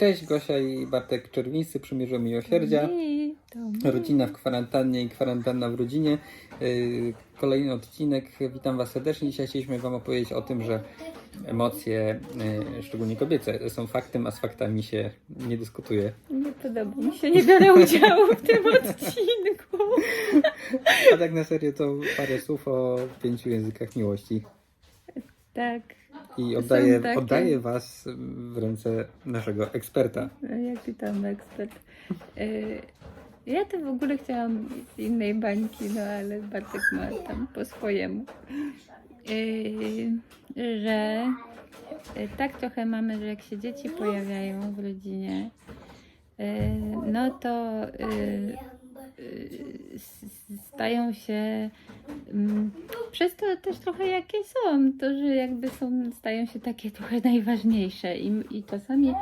Cześć Gosia i Bartek Czerwińscy, Przymierze Miłosierdzia. Rodzina w kwarantannie i kwarantanna w rodzinie. Yy, Kolejny odcinek. Witam Was serdecznie. Dzisiaj chcieliśmy Wam opowiedzieć o tym, że emocje, yy, szczególnie kobiece, są faktem, a z faktami się nie dyskutuje. Nie podoba mi się, nie biorę udziału w tym odcinku. A tak na serio to parę słów o pięciu językach miłości. Tak, I oddaję, takie- oddaję Was w ręce naszego eksperta. jaki tam ekspert. Y, Ja to w ogóle chciałam z innej bańki, no ale Bartek ma tam po swojemu. Y, Że y, tak trochę mamy, że jak się dzieci pojawiają w rodzinie, no to stają się mm, przez to też trochę jakie są, to że jakby są, stają się takie trochę najważniejsze i, i czasami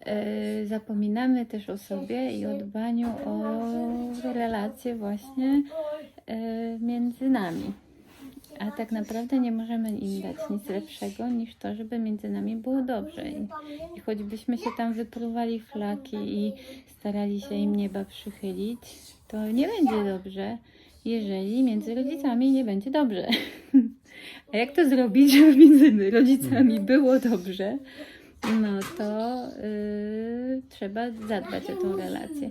e, zapominamy też o sobie i o dbaniu o relacje właśnie e, między nami. A tak naprawdę nie możemy im dać nic lepszego niż to, żeby między nami było dobrze. I, i choćbyśmy się tam wypruwali flaki i starali się im nieba przychylić, to nie będzie dobrze, jeżeli między rodzicami nie będzie dobrze. A jak to zrobić, żeby między rodzicami było dobrze? No to yy, trzeba zadbać o tą relację.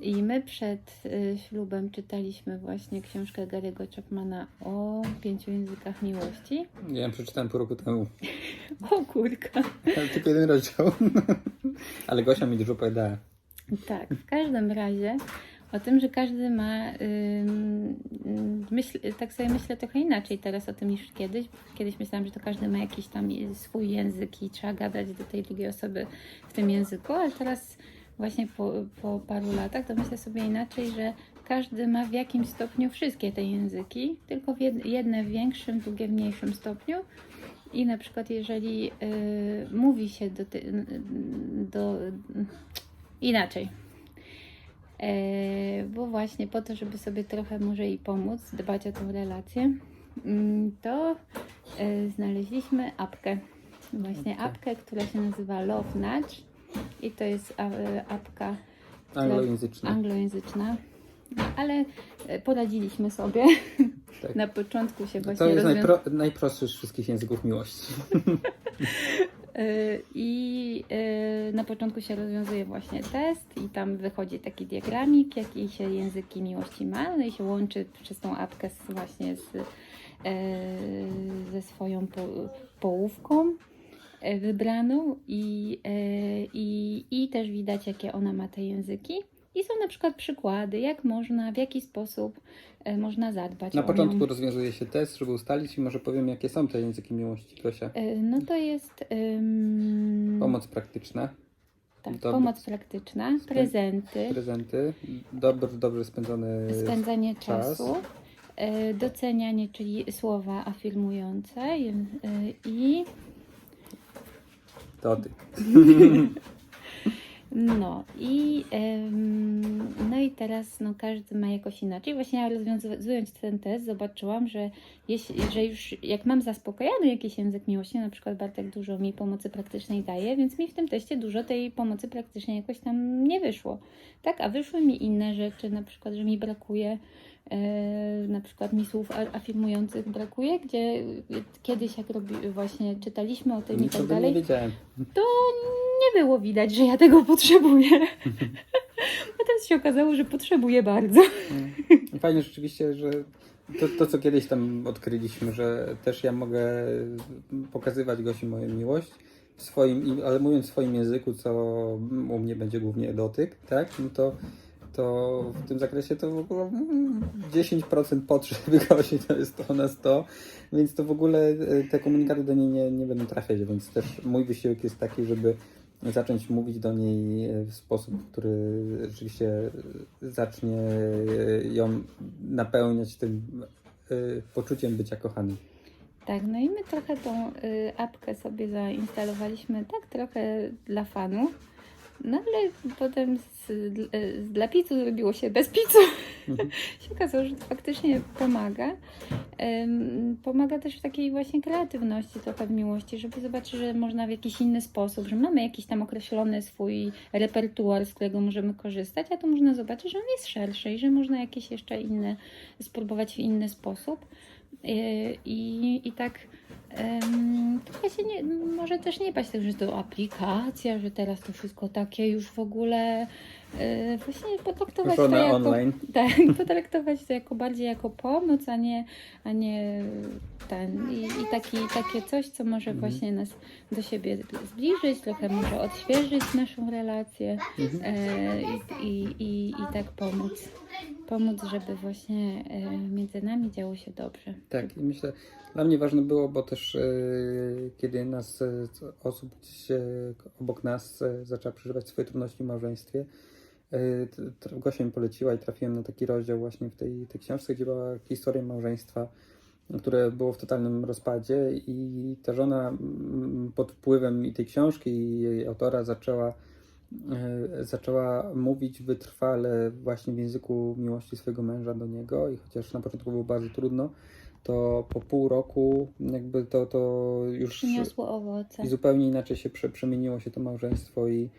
I my przed y, ślubem czytaliśmy właśnie książkę Gary'ego Chapmana o pięciu językach miłości. Ja ją przeczytałem pół roku temu. O kurka! Ale tylko jeden rozdział. Ale Gosia mi dużo opowiadała. Tak, w każdym razie o tym, że każdy ma, ym, myśl, tak sobie myślę trochę inaczej teraz o tym niż kiedyś. Kiedyś myślałam, że to każdy ma jakiś tam swój język i trzeba gadać do tej drugiej osoby w tym języku, ale teraz właśnie po, po paru latach to myślę sobie inaczej, że każdy ma w jakimś stopniu wszystkie te języki, tylko jedne w większym, drugie w mniejszym stopniu. I na przykład jeżeli y, mówi się do, ty, do inaczej. E, bo właśnie po to, żeby sobie trochę może i pomóc, dbać o tą relację, mm, to e, znaleźliśmy apkę. Właśnie Apkę. apkę, która się nazywa Love Nudge i to jest e, apka Anglojęzyczna. anglojęzyczna. No, ale e, poradziliśmy sobie. Tak. Na początku się właśnie To jest rozwią- najpro, najprostszy z wszystkich języków miłości. Y, I na początku się rozwiązuje właśnie test i tam wychodzi taki diagramik, jaki się języki miłości ma, no i się łączy przez tą apkę z, właśnie z, ze swoją po, połówką wybraną i, y, i, i też widać, jakie ona ma te języki. I są na przykład przykłady, jak można, w jaki sposób y, można zadbać Na początku nią. rozwiązuje się test, żeby ustalić i może powiem, jakie są te języki miłości, Gosia. No to jest ym, Pomoc praktyczna, Tak, Dobry- pomoc praktyczna, prezenty, prezenty, dobry, dobrze spędzony spędzanie czas. czasu, e, docenianie, czyli słowa afirmujące e, i dotyk. no i em, no i teraz no każdy ma jakoś inaczej. Właśnie ja rozwiązując ten test zobaczyłam, że jeśli, że już jak mam zaspokojony jakiś język miłości, na przykład Bartek dużo mi pomocy praktycznej daje, więc mi w tym teście dużo tej pomocy praktycznej jakoś tam nie wyszło. Tak, a wyszły mi inne rzeczy, na przykład, że mi brakuje na przykład mi słów afirmujących brakuje, gdzie kiedyś jak robi, właśnie czytaliśmy o tym i Nic tak tym nie dalej, wiedziałem. to nie było widać, że ja tego potrzebuję. A teraz się okazało, że potrzebuję bardzo. Mm. Fajnie rzeczywiście, że to, to, co kiedyś tam odkryliśmy, że też ja mogę pokazywać Gosi moją miłość w swoim, i- ale mówiąc w swoim języku, co u mnie będzie głównie dotyk, tak? No to, to w tym zakresie to w ogóle mm, 10% potrzeby Gosi to jest to na 100, więc to w ogóle e, te komunikaty do niej nie, nie będą trafiać, więc też mój wysiłek jest taki, żeby zacząć mówić do niej e, w sposób, który rzeczywiście zacznie e, ją napełniać tym poczuciem bycia kochanym. Tak, no i my trochę tą apkę sobie zainstalowaliśmy tak trochę dla fanów, No ale potem z, z, dla pizzu zrobiło się bez pizzu. Mhm. się okazało, że to faktycznie pomaga. Em, pomaga też w takiej właśnie kreatywności, trochę w miłości, żeby zobaczyć, że można w jakiś inny sposób, że mamy jakiś tam określony swój repertuar, z którego możemy korzystać, a tu można zobaczyć, że on jest szerszy i że można jakieś jeszcze inne spróbować w inny sposób. I, i, i tak trochę się nie, może też nie bać tego, że to aplikacja, że teraz to wszystko takie już w ogóle e, właśnie potraktować to jako, online. tak, potraktować to jako bardziej jako pomoc, a nie, a nie ten i, i taki, takie coś, co może Mhm. właśnie nas do siebie zbliżyć, trochę może odświeżyć naszą relację Mhm. e, i, i, i, i tak pomóc. Pomóc, żeby właśnie e, między nami działo się dobrze. Tak, i myślę, dla mnie ważne było, bo też e, kiedy nas, e, osób obok nas zaczęła przeżywać swoje trudności w małżeństwie, Gosia mi poleciła i trafiłem na taki rozdział właśnie w tej, tej książce, gdzie była historia małżeństwa, które było w totalnym rozpadzie i ta żona pod wpływem i tej książki i jej autora zaczęła zaczęła mówić wytrwale właśnie w języku miłości swojego męża do niego i chociaż na początku było bardzo trudno, to po pół roku jakby to, to już Przyniosło owoce. i zupełnie inaczej się prze, przemieniło się to małżeństwo i,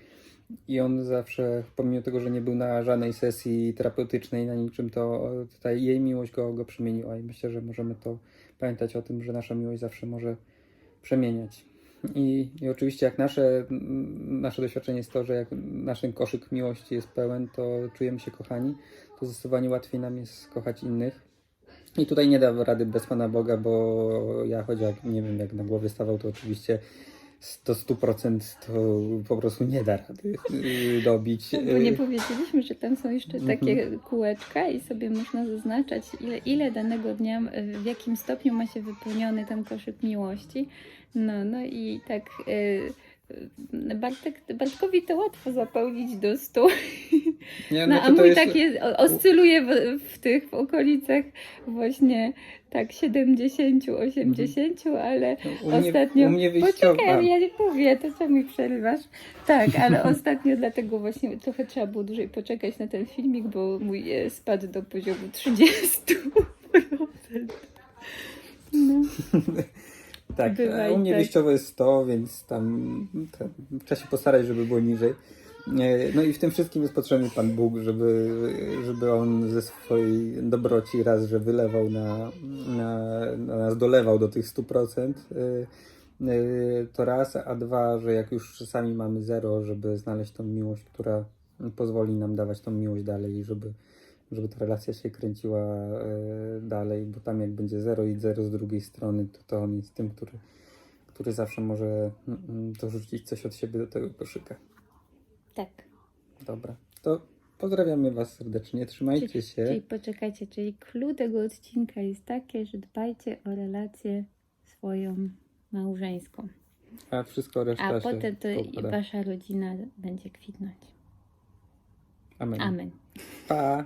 i on zawsze, pomimo tego, że nie był na żadnej sesji terapeutycznej, na niczym, to tutaj jej miłość go, go przemieniła i myślę, że możemy to pamiętać o tym, że nasza miłość zawsze może przemieniać. I, I oczywiście jak nasze, nasze doświadczenie jest to, że jak nasz koszyk miłości jest pełen, to czujemy się kochani, to zdecydowanie łatwiej nam jest kochać innych. I tutaj nie da rady bez Pana Boga, bo ja choć jak nie wiem, jak na głowie stawał, to oczywiście do 100% to po prostu nie da rady dobić. No, bo nie Yy, powiedzieliśmy, że tam są jeszcze Mhm. takie kółeczka i sobie można zaznaczać, ile, ile danego dnia, y, w jakim stopniu ma się wypełniony ten koszyk miłości. No, no i tak y, y, Bartek, Bartkowi to łatwo zapełnić do stu. Nie, No, znaczy a mój jest- tak jest, oscyluje w, w tych w okolicach właśnie tak 70, 80, ale u mnie, ostatnio. u mnie. Poczekaj, ja nie mówię, to co mi przerywasz? Tak, ale ostatnio dlatego właśnie trochę trzeba było dłużej poczekać na ten filmik, bo mój e, spadł do poziomu 30%. No, Tak, Bywa u mnie tak. wyjściowo jest 100, więc tam, tam trzeba się postarać, żeby było niżej. E, No i w tym wszystkim jest potrzebny Pan Bóg, żeby, żeby On ze swojej dobroci raz, że wylewał na, na, na nas, dolewał do tych 100%. e, e, To raz, a dwa, że jak już czasami mamy zero, żeby znaleźć tą miłość, która pozwoli nam dawać tą miłość dalej żeby, żeby ta relacja się kręciła dalej, bo tam jak będzie zero i zero z drugiej strony, to, to on jest tym, który, który zawsze może mm, mm, dorzucić coś od siebie do tego koszyka. Tak. Dobra, to pozdrawiamy Was serdecznie, trzymajcie Czyli, się. czyli poczekajcie, czyli clue tego odcinka jest takie, że dbajcie o relację swoją małżeńską. A wszystko reszta A potem to i wasza rodzina będzie kwitnąć. Amen. Amen. Pa!